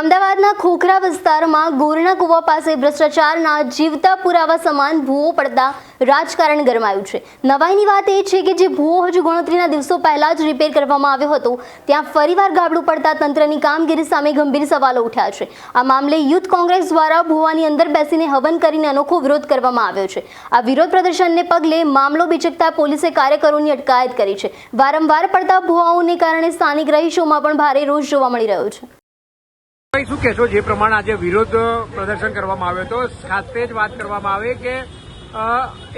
અમદાવાદના ખોખરા વિસ્તારમાં ગોરના કુવા પાસે ભ્રષ્ટાચારના જીવતા પુરાવા સમાન ભૂવો પડતા રાજકારણ ગરમાયું છે. નવાઈની વાત એ છે કે જે ભૂવો હજુ ગણતરીના દિવસો પહેલા જ રિપેર કરવામાં આવ્યો હતો, ત્યાં ફરીવાર ગાબડું પડતા તંત્રની કામગીરી સામે ગંભીર સવાલો ઉઠ્યા છે. આ મામલે યુથ કોંગ્રેસ દ્વારા ભૂવાની અંદર બેસીને હવન કરીને અનોખો વિરોધ કરવામાં આવ્યો છે. આ વિરોધ પ્રદર્શનને પગલે મામલો બીચકતા પોલીસે કાર્યકરોની અટકાયત કરી છે. વારંવાર પડતા ભૂવાઓને કારણે સ્થાનિક રહીશોમાં પણ ભારે રોષ જોવા મળી રહ્યો છે. શું કહેશો? જે પ્રમાણે આજે વિરોધ પ્રદર્શન કરવામાં આવ્યો હતો ખાસ જ વાત કરવામાં આવે કે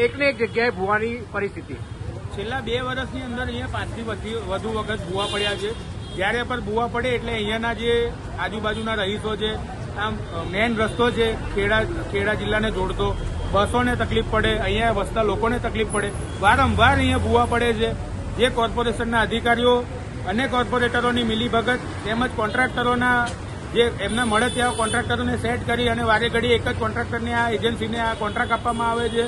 એકને એક જગ્યાએ ભૂવાની પરિસ્થિતિ. છેલ્લા બે વર્ષની અંદર અહીંયા પાંચથી વધુ વખત ભૂવા પડ્યા છે. જ્યારે પણ ભૂવા પડે એટલે અહીંયાના જે આજુબાજુના રહીશો છે, આમ મેન રસ્તો છે, ખેડા ખેડા જિલ્લાને જોડતો. બસોને તકલીફ પડે, અહીંયા વસતા લોકોને તકલીફ પડે. વારંવાર અહીંયા ભૂવા પડે છે. જે કોર્પોરેશનના અધિકારીઓ અને કોર્પોરેટરોની મિલીભગત તેમજ કોન્ટ્રાક્ટરોના જે એમને મળે ત્યાં કોન્ટ્રાક્ટરોને સેટ કરી અને વારે ઘડી એક જ કોન્ટ્રાક્ટરને આ એજન્સીને આ કોન્ટ્રાક્ટ આપવામાં આવે છે.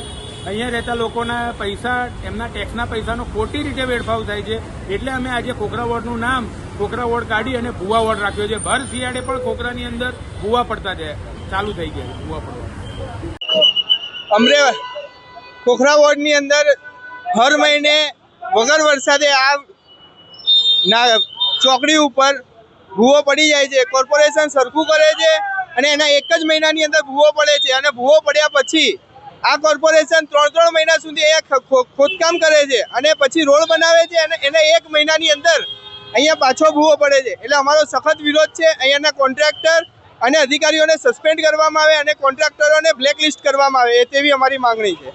અહીંયા રહેતા લોકોના પૈસા, એમના ટેક્સના પૈસાનો ખોટી રીતે વેડફાવ થાય છે. એટલે અમે આજે ખોખરા વોર્ડનું નામ ખોખરા વોર્ડ કાઢી અને ભૂવા વોર્ડ રાખ્યો છે. ભર શિયાળે પણ ખોખરાની અંદર ભૂવા પડતા જાય. ચાલુ થઈ ગયા ભૂવા પડવા. અમરે ખોખરા વોર્ડની અંદર હર મહિને વગર વરસાદે આ ના ચોકડી ઉપર ભૂવો પડી જાય છે કોર્પોરેશન સરખું કરે છે અને એના એક જ મહિનાની અંદર ભૂવો પડે છે અને ભૂવો પડ્યા પછી આ કોર્પોરેશન ત્રણ ત્રણ મહિના સુધી અહીંયા ખોદકામ કરે છે અને પછી રોડ બનાવે છે અને એને એક મહિનાની અંદર અહીંયા પાછો ભૂવો પડે છે. એટલે અમારો સખત વિરોધ છે, અહીંયાના કોન્ટ્રાક્ટર અને અધિકારીઓને સસ્પેન્ડ કરવામાં આવે અને કોન્ટ્રાક્ટરોને બ્લેકલિસ્ટ કરવામાં આવે તેવી અમારી માંગણી છે.